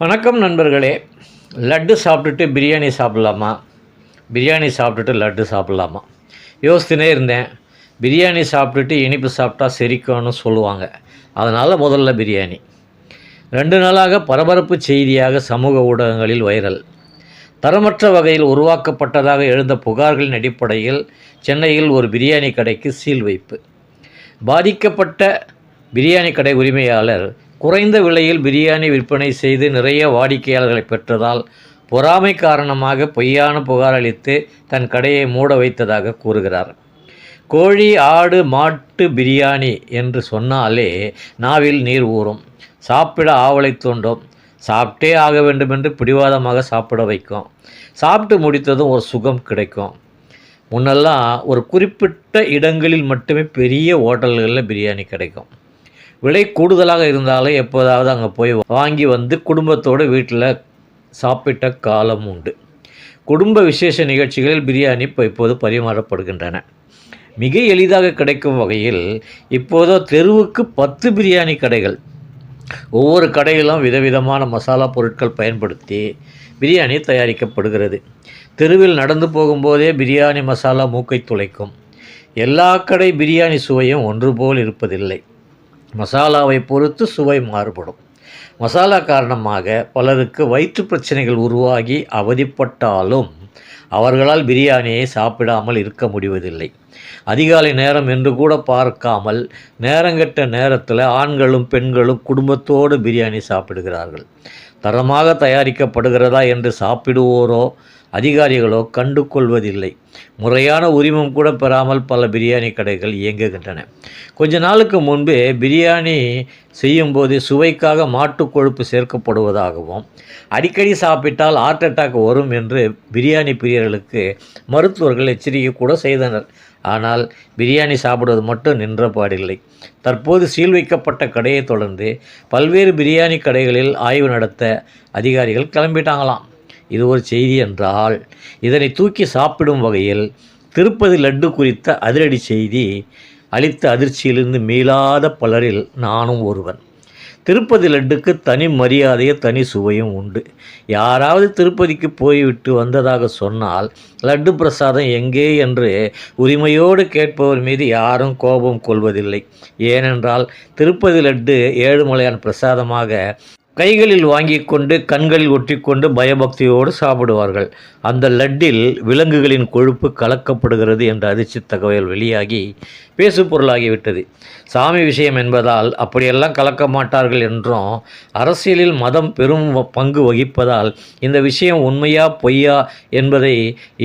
வணக்கம் நண்பர்களே. லட்டு சாப்பிட்டுட்டு பிரியாணி சாப்பிட்லாமா? பிரியாணி சாப்பிட்டுட்டு லட்டு சாப்பிட்லாமா? யோசித்துனே இருந்தேன். பிரியாணி சாப்பிட்டுட்டு இனிப்பு சாப்பிட்டா செரிக்கும்னு சொல்லுவாங்க. அதனால் முதல்ல பிரியாணி. ரெண்டு நாளாக பரபரப்பு செய்தியாக சமூக ஊடகங்களில் வைரல். தரமற்ற வகையில் உருவாக்கப்பட்டதாக எழுந்த புகார்களின் அடிப்படையில் சென்னையில் ஒரு பிரியாணி கடைக்கு சீல் வைப்பு. பாதிக்கப்பட்ட பிரியாணி கடை உரிமையாளர் குறைந்த விலையில் பிரியாணி விற்பனை செய்து நிறைய வாடிக்கையாளர்களை பெற்றதால் பொறாமை காரணமாக பொய்யான புகார் அளித்து தன் கடையை மூட வைத்ததாக கூறுகிறார். கோழி ஆடு மாட்டு பிரியாணி என்று சொன்னாலே நாவில் நீர் ஊறும். சாப்பிட ஆவலை தூண்டும். சாப்பிட்டே ஆக வேண்டும் என்று பிடிவாதமாக சாப்பிட வைக்கும். சாப்பிட்டு முடித்ததும் ஒரு சுகம் கிடைக்கும். முன்னெல்லாம் ஒரு குறிப்பிட்ட இடங்களில் மட்டுமே பெரிய ஹோட்டல்களில் பிரியாணி கிடைக்கும். விலை கூடுதலாக இருந்தாலே எப்போதாவது அங்கே போய் வாங்கி வந்து குடும்பத்தோடு வீட்டில் சாப்பிட்ட காலம் உண்டு. குடும்ப விசேஷ நிகழ்ச்சிகளில் பிரியாணி இப்போ இப்போது பரிமாறப்படுகின்றன. மிக எளிதாக கிடைக்கும் வகையில் இப்போதோ தெருவுக்கு பத்து பிரியாணி கடைகள். ஒவ்வொரு கடையிலும் விதவிதமான மசாலா பொருட்கள் பயன்படுத்தி பிரியாணி தயாரிக்கப்படுகிறது. தெருவில் நடந்து போகும்போதே பிரியாணி மசாலா மூக்கை துளைக்கும். எல்லா கடை பிரியாணி சுவையும் ஒன்று போல் இருப்பதில்லை. மசாலாவை பொறுத்து சுவை மாறுபடும். மசாலா காரணமாக பலருக்கு வயிற்று பிரச்சனைகள் உருவாகி அவதிப்பட்டாலும் அவர்களால் பிரியாணியை சாப்பிடாமல் இருக்க முடிவதில்லை. அதிகாலை நேரம் என்று கூட பார்க்காமல் நேரங்கெட்ட நேரத்தில் ஆண்களும் பெண்களும் குடும்பத்தோடு பிரியாணி சாப்பிடுகிறார்கள். தரமாக தயாரிக்கப்படுகிறதா என்று சாப்பிடுவோரோ அதிகாரிகளோ கண்டு கொள்வதில்லை முறையான உரிமம் கூட பெறாமல் பல பிரியாணி கடைகள் இயங்குகின்றன. கொஞ்ச நாளுக்கு முன்பே பிரியாணி செய்யும்போது சுவைக்காக மாட்டு கொழுப்பு சேர்க்கப்படுவதாகவும் அடிக்கடி சாப்பிட்டால் ஹார்ட் அட்டாக் வரும் என்று பிரியாணி பிரியர்களுக்கு மருத்துவர்கள் எச்சரிக்கை கூட செய்தனர். ஆனால் பிரியாணி சாப்பிடுவது மட்டும் நின்ற பாடில்லை. தற்போது சீல் வைக்கப்பட்ட கடையை தொடர்ந்து பல்வேறு பிரியாணி கடைகளில் ஆய்வு நடத்த அதிகாரிகள் கிளம்பிட்டாங்களாம். இது ஒரு செய்தி என்றால் இதனை தூக்கி சாப்பிடும் வகையில் திருப்பதி லட்டு குறித்த அதிரடி செய்தி அளித்த அதிர்ச்சியிலிருந்து மீளாத பலரில் நானும் ஒருவன். திருப்பதி லட்டுக்கு தனி மரியாதையும் தனி சுவையும் உண்டு. யாராவது திருப்பதிக்கு போய்விட்டு வந்ததாக சொன்னால் லட்டு பிரசாதம் எங்கே என்று உரிமையோடு கேட்பவர் மீது யாரும் கோபம் கொள்வதில்லை. ஏனென்றால் திருப்பதி லட்டு ஏழுமலையான் பிரசாதமாக கைகளில் வாங்கி கொண்டு கண்களில் ஒட்டிக்கொண்டு பயபக்தியோடு சாப்பிடுவார்கள். அந்த லட்டில் விலங்குகளின் கொழுப்பு கலக்கப்படுகிறது என்ற அதிர்ச்சி தகவல் வெளியாகி பேசு பொருளாகிவிட்டது. சாமி விஷயம் என்பதால் அப்படியெல்லாம் கலக்க மாட்டார்கள் என்றும் அரசியலில் மதம் பெரும் பங்கு வகிப்பதால் இந்த விஷயம் உண்மையா பொய்யா என்பதை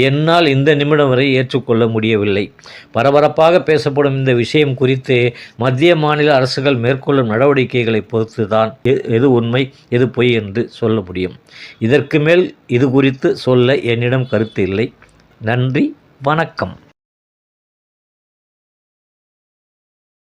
என்னால் இந்த நிமிடம் வரை ஏற்றுக்கொள்ள முடியவில்லை. பரபரப்பாக பேசப்படும் இந்த விஷயம் குறித்து மத்திய மாநில அரசுகள் மேற்கொள்ளும் நடவடிக்கைகளை பொறுத்து தான் எது உண்மை எது பொய் என்று சொல்ல முடியும். இதற்கு மேல் இது குறித்து சொல்ல என்னிடம் கருத்து இல்லை. நன்றி வணக்கம்.